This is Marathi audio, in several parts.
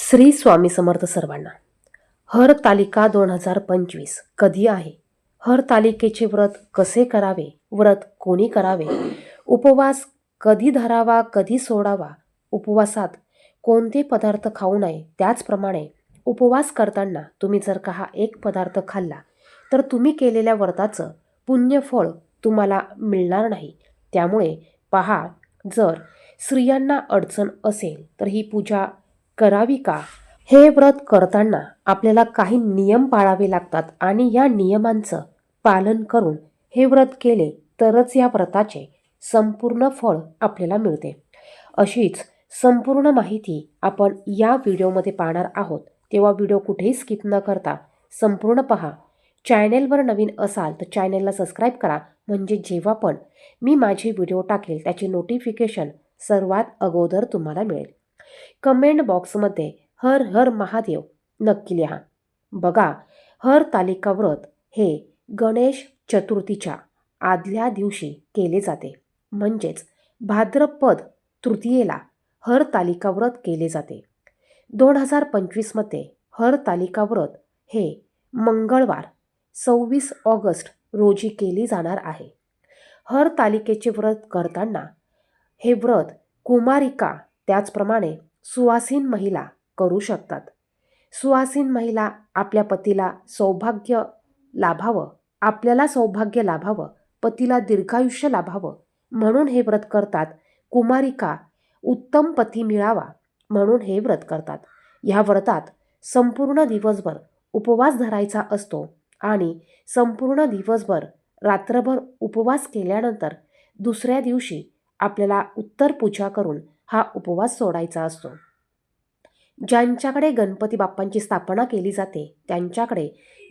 श्री स्वामी समर्थ सर्वांना. हर तालिका दोन हजार पंचवीस कधी आहे? हर तालिकेचे व्रत कसे करावे? व्रत कोणी करावे? उपवास कधी धरावा कधी सोडावा? उपवासात कोणते पदार्थ खाऊ नये त्याचप्रमाणे उपवास करताना तुम्ही जर का हा एक पदार्थ खाल्ला तर तुम्ही केलेल्या व्रताचं पुण्यफळ तुम्हाला मिळणार नाही. त्यामुळे पहा जर स्त्रियांना अडचण असेल तर ही पूजा करावी का? हे व्रत करताना आपल्याला काही नियम पाळावे लागतात आणि या नियमांचं पालन करून हे व्रत केले तरच या व्रताचे संपूर्ण फळ आपल्याला मिळते. अशीच संपूर्ण माहिती आपण या व्हिडिओमध्ये पाहणार आहोत. तेव्हा व्हिडिओ कुठेही स्किप न करता संपूर्ण पहा. चॅनेलवर नवीन असाल तर चॅनेलला सबस्क्राईब करा. म्हणजे जेव्हा पण मी माझे व्हिडिओ टाकेल त्याचे नोटिफिकेशन सर्वात अगोदर तुम्हाला मिळेल. कमेंट बॉक्समध्ये हर हर महादेव नक्की लिहा. बघा हर तालिका व्रत हे गणेश चतुर्थीच्या आदल्या दिवशी केले जाते. म्हणजेच भाद्रपद तृतीयेला हर तालिका व्रत केले जाते. दोन हजार पंचवीसमध्ये हर तालिका व्रत हे मंगळवार सव्वीस ऑगस्ट रोजी केली जाणार आहे. हर तालिकेचे व्रत करताना हे व्रत कुमारिका त्याचप्रमाणे सुवासीन महिला करू शकतात. सुवासीन महिला आपल्या पतीला सौभाग्य लाभावं आपल्याला सौभाग्य लाभावं पतीला दीर्घायुष्य लाभावं म्हणून हे व्रत करतात. कुमारिका उत्तम पती मिळावा म्हणून हे व्रत करतात. ह्या व्रतात संपूर्ण दिवसभर उपवास धरायचा असतो आणि संपूर्ण दिवसभर रात्रभर उपवास केल्यानंतर दुसऱ्या दिवशी आपल्याला उत्तर पूजा करून हा उपवास सोडायचा असतो. ज्यांच्याकडे गणपती बाप्पांची स्थापना केली जाते त्यांच्याकडे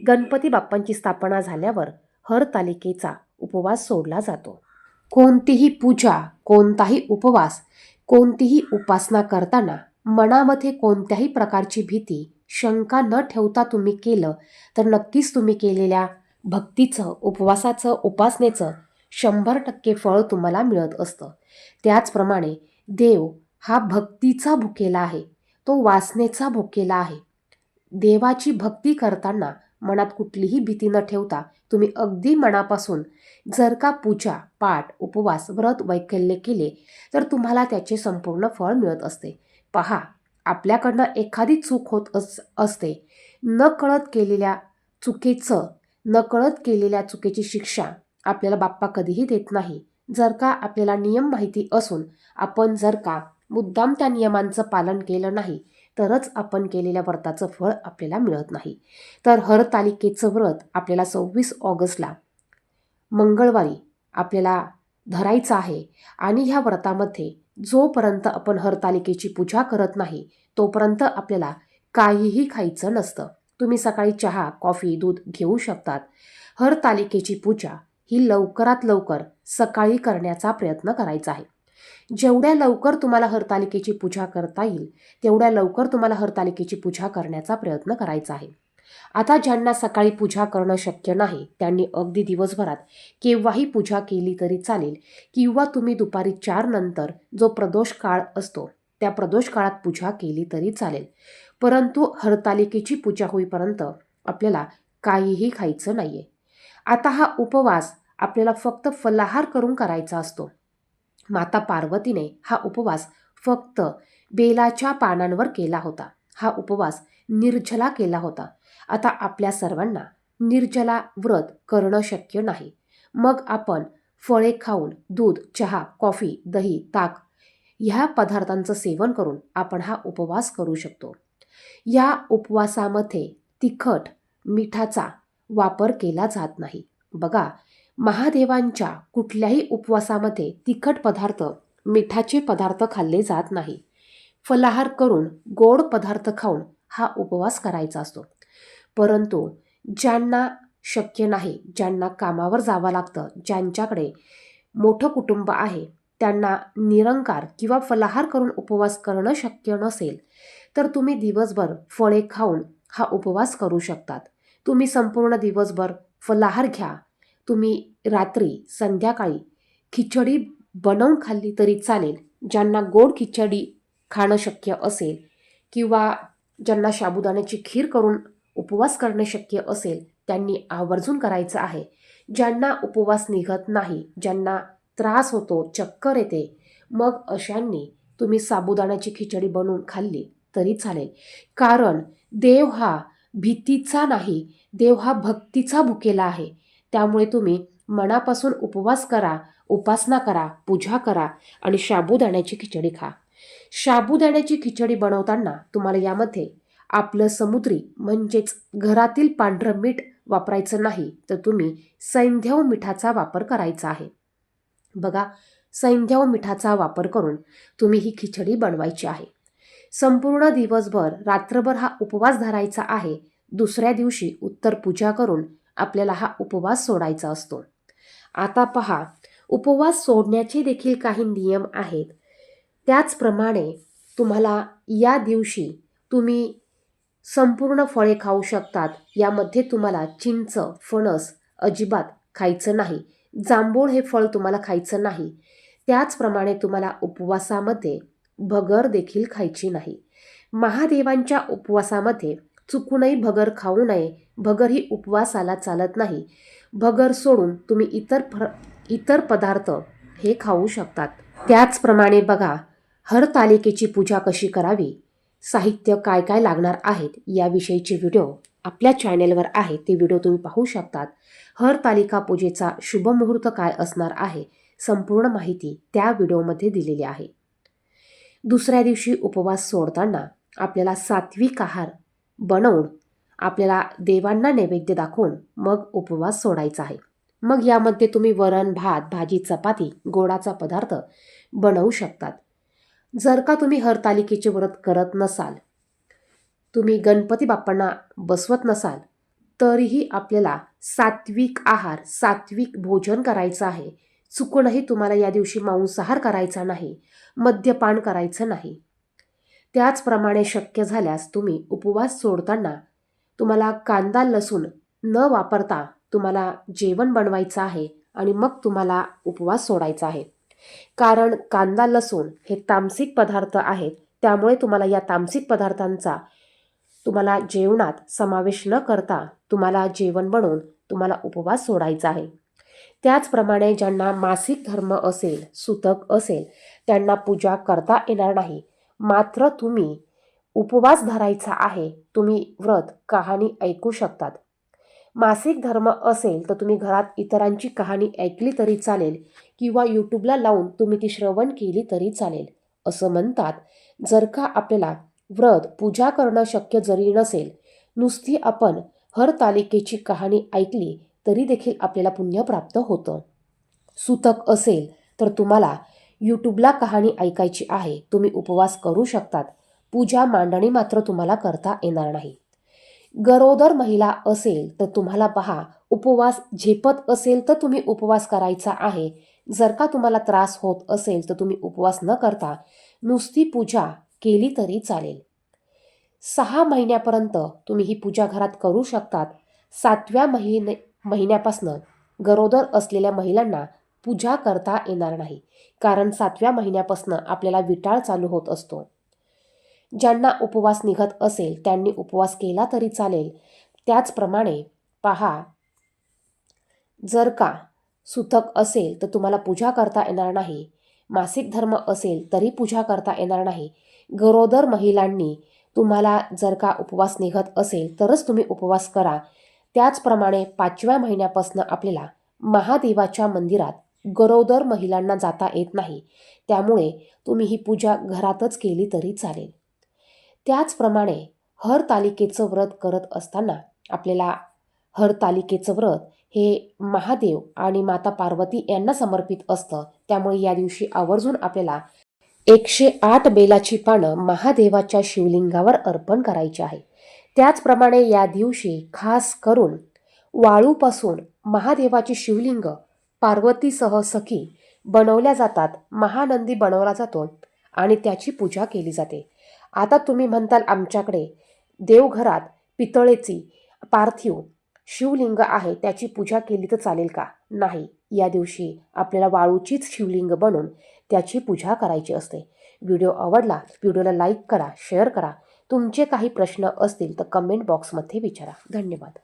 गणपती बाप्पांची स्थापना झाल्यावर हर तालिकेचा उपवास सोडला जातो. कोणतीही पूजा कोणताही उपवास कोणतीही उपासना करताना मनामध्ये कोणत्याही प्रकारची भीती शंका न ठेवता तुम्ही केलं तर नक्कीच तुम्ही केलेल्या भक्तीचं उपवासाचं उपासनेचं शंभर टक्के फळ तुम्हाला मिळत असतं. त्याचप्रमाणे देव हा भक्तीचा भुकेला आहे तो वासनेचा भुकेला आहे. देवाची भक्ती करताना मनात कुठलीही भीती न ठेवता तुम्ही अगदी मनापासून जर का पूजा पाठ उपवास व्रत वैकल्य केले तर तुम्हाला त्याचे संपूर्ण फळ मिळत असते. पहा आपल्याकडनं एखादी चूक होत अस असते. न कळत केलेल्या चुकीचं न कळत केलेल्या चुकीची शिक्षा आपल्याला बाप्पा कधीही देत नाही. जर का आपल्याला नियम माहिती असून आपण जर का मुद्दाम त्या नियमांचं पालन केलं नाही तरच आपण केलेल्या व्रताचं फळ आपल्याला मिळत नाही. तर हर तालिकेचं व्रत आपल्याला सव्वीस ऑगस्टला मंगळवारी आपल्याला धरायचं आहे आणि ह्या व्रतामध्ये जोपर्यंत आपण हरतालिकेची पूजा करत नाही तोपर्यंत आपल्याला काहीही खायचं नसतं. तुम्ही सकाळी चहा कॉफी दूध घेऊ शकतात. हरतालिकेची पूजा ही लवकरात लवकर सकाळी करण्याचा प्रयत्न करायचा आहे. जेवढ्या लवकर तुम्हाला हरतालिकेची पूजा करता येईल तेवढ्या लवकर तुम्हाला हरतालिकेची पूजा करण्याचा प्रयत्न करायचा आहे. आता ज्यांना सकाळी पूजा करणं शक्य नाही त्यांनी अगदी दिवसभरात केव्हाही पूजा केली तरी चालेल किंवा तुम्ही दुपारी चार नंतर जो प्रदोष काळ असतो त्या प्रदोष काळात पूजा केली तरी चालेल. परंतु हरतालिकेची पूजा होईपर्यंत आपल्याला काहीही खायचं नाही आहे आता हा उपवास आपल्याला फक्त फलाहार करून करायचा असतो. माता पार्वतीने हा उपवास फक्त बेलाच्या पानांवर केला होता. हा उपवास निर्जला केला होता. आता आपल्या सर्वांना निर्जला व्रत करणं शक्य नाही. मग आपण फळे खाऊन दूध चहा कॉफी दही ताक ह्या पदार्थांचं सेवन करून आपण हा उपवास करू शकतो. या उपवासामध्ये तिखट मिठाचा वापर केला जात नाही. बघा महादेवांच्या कुठल्याही उपवासामध्ये तिखट पदार्थ मिठाचे पदार्थ खाल्ले जात नाही. फलाहार करून गोड पदार्थ खाऊन हा उपवास करायचा असतो. परंतु ज्यांना शक्य नाही ज्यांना कामावर जावं लागतं ज्यांच्याकडे मोठं कुटुंब आहे त्यांना निरंकार किंवा फलाहार करून उपवास करणं शक्य नसेल तर तुम्ही दिवसभर फळे खाऊन हा उपवास करू शकतात. तुम्ही संपूर्ण दिवसभर फलाहार घ्या. तुम्ही रात्री संध्याकाळी खिचडी बनवून खाल्ली तरी चालेल. ज्यांना गोड खिचडी खाणं शक्य असेल किंवा ज्यांना साबुदाण्याची खीर करून उपवास करणे शक्य असेल त्यांनी आवर्जून करायचं आहे. ज्यांना उपवास निघत नाही ज्यांना त्रास होतो चक्कर येते मग अशांनी तुम्ही साबुदाण्याची खिचडी बनवून खाल्ली तरी चालेल. कारण देव हा भीतीचा नाही देव हा भक्तीचा भुकेला आहे. त्यामुळे तुम्ही मनापासून उपवास करा उपासना करा पूजा करा आणि शाबूदाण्याची खिचडी खा. शाबूदाण्याची खिचडी बनवताना तुम्हाला यामध्ये आपलं समुद्री म्हणजेच घरातील पांढरं मीठ वापरायचं नाही तर तुम्ही सैंध्यव मिठाचा वापर करायचा आहे. बघा सैंध्यव मिठाचा वापर करून तुम्ही ही खिचडी बनवायची आहे. संपूर्ण दिवसभर रात्रभर हा उपवास धरायचा आहे. दुसऱ्या दिवशी उत्तर पूजा करून आपल्याला हा उपवास सोडायचा असतो. आता पहा उपवास सोडण्याचे देखील काही नियम आहेत. त्याचप्रमाणे तुम्हाला या दिवशी तुम्ही संपूर्ण फळे खाऊ शकतात. यामध्ये तुम्हाला चिंच फणस अजिबात खायचं नाही. जांभूळ हे फळ तुम्हाला खायचं नाही. त्याचप्रमाणे तुम्हाला उपवासामध्ये भगर देखील खायची नाही. महादेवांच्या उपवासामध्ये चुकूनही भगर खाऊ नये. भगर ही उपवासाला चालत नाही. भगर सोडून तुम्ही इतर फ इतर पदार्थ हे खाऊ शकतात. त्याचप्रमाणे बघा हरतालिकेची पूजा कशी करावी? साहित्य काय काय लागणार आहेत? याविषयीचे व्हिडिओ आपल्या चॅनेलवर आहे. ते व्हिडिओ तुम्ही पाहू शकतात. हरतालिका पूजेचा शुभमुहूर्त काय असणार आहे? संपूर्ण माहिती त्या व्हिडिओमध्ये दिलेली आहे. दुसऱ्या दिवशी उपवास सोडताना आपल्याला सात्विक आहार बनवून आपल्याला देवांना नैवेद्य दाखवून मग उपवास सोडायचा आहे. मग यामध्ये तुम्ही वरण भात भाजी चपाती गोडाचा पदार्थ बनवू शकतात. जर का तुम्ही हरतालिकेचे व्रत करत नसाल तुम्ही गणपती बाप्पांना बसवत नसाल तरीही आपल्याला सात्विक आहार सात्विक भोजन करायचं आहे. चुकूनही तुम्हाला या दिवशी मांसाहार करायचा नाही मद्यपान करायचं नाही. त्याचप्रमाणे शक्य झाल्यास तुम्ही उपवास सोडताना तुम्हाला कांदा लसूण न वापरता तुम्हाला जेवण बनवायचं आहे आणि मग तुम्हाला उपवास सोडायचा आहे. कारण कांदा लसूण हे तामसिक पदार्थ आहेत त्यामुळे तुम्हाला या तामसिक पदार्थांचा तुम्हाला जेवणात समावेश न करता तुम्हाला जेवण बनवून तुम्हाला उपवास सोडायचा आहे. त्याचप्रमाणे ज्यांना मासिक धर्म असेल सुतक असेल त्यांना पूजा करता येणार नाही. मात्र तुम्ही उपवास धरायचा आहे तुम्ही व्रत कहाणी ऐकू शकतात. मासिक धर्म असेल तर तुम्ही घरात इतरांची कहाणी ऐकली तरी चालेल किंवा यूट्यूबला लावून तुम्ही ती श्रवण केली तरी चालेल. असं म्हणतात जर का आपल्याला व्रत पूजा करणं शक्य जरी नसेल नुसती आपण हरतालिकेची कहाणी ऐकली तरी देखील आपल्याला पुण्य प्राप्त होतं. सुतक असेल तर तुम्हाला यूट्यूबला कहाणी ऐकायची आहे. तुम्ही उपवास करू शकतात. पूजा मांडणी मात्र तुम्हाला करता येणार नाही. गरोदर महिला असेल तर तुम्हाला पहा उपवास झेपत असेल तर तुम्ही उपवास करायचा आहे. जर का तुम्हाला त्रास होत असेल तर तुम्ही उपवास न करता नुसती पूजा केली तरी चालेल. सहा महिन्यापर्यंत तुम्ही ही पूजा घरात करू शकतात. सातव्या महिने महिन्यापासनं गरोदर असलेल्या महिलांना पूजा करता येणार नाही कारण सातव्या महिन्यापासनं आपल्याला विटाळ चालू होत असतो. ज्यांना उपवास निघत असेल त्यांनी उपवास केला तरी चालेल. त्याचप्रमाणे पहा जर का सुतक असेल तर तुम्हाला पूजा करता येणार नाही मासिक धर्म असेल तरी पूजा करता येणार नाही. गरोदर महिलांनी तुम्हाला जर का उपवास निघत असेल तरच तुम्ही उपवास करा. त्याचप्रमाणे पाचव्या महिन्यापासून आपल्याला महादेवाच्या मंदिरात गरोदर महिलांना जाता येत नाही. त्यामुळे तुम्ही ही पूजा घरातच केली तरी चालेल. त्याचप्रमाणे हरतालिकेचं व्रत करत असताना आपल्याला हरतालिकेचं व्रत हे महादेव आणि माता पार्वती यांना समर्पित असतं. त्यामुळे या दिवशी आवर्जून आपल्याला एकशे आठ बेलाची पानं महादेवाच्या शिवलिंगावर अर्पण करायची आहे. त्याचप्रमाणे या दिवशी खास करून वाळूपासून महादेवाची शिवलिंग पार्वतीसह सखी बनवल्या जातात महानंदी बनवला जातो आणि त्याची पूजा केली जाते. आता तुम्ही म्हणताल आमच्याकडे देवघरात पितळेची पार्थिव शिवलिंग आहे त्याची पूजा केली तर चालेल का? नाही या दिवशी आपल्याला वाळूचीच शिवलिंग बनवून त्याची पूजा करायची असते. व्हिडिओ आवडला व्हिडिओला लाईक करा शेअर करा तुमचे काही प्रश्न असतील तर कमेंट बॉक्समध्ये विचारा. धन्यवाद.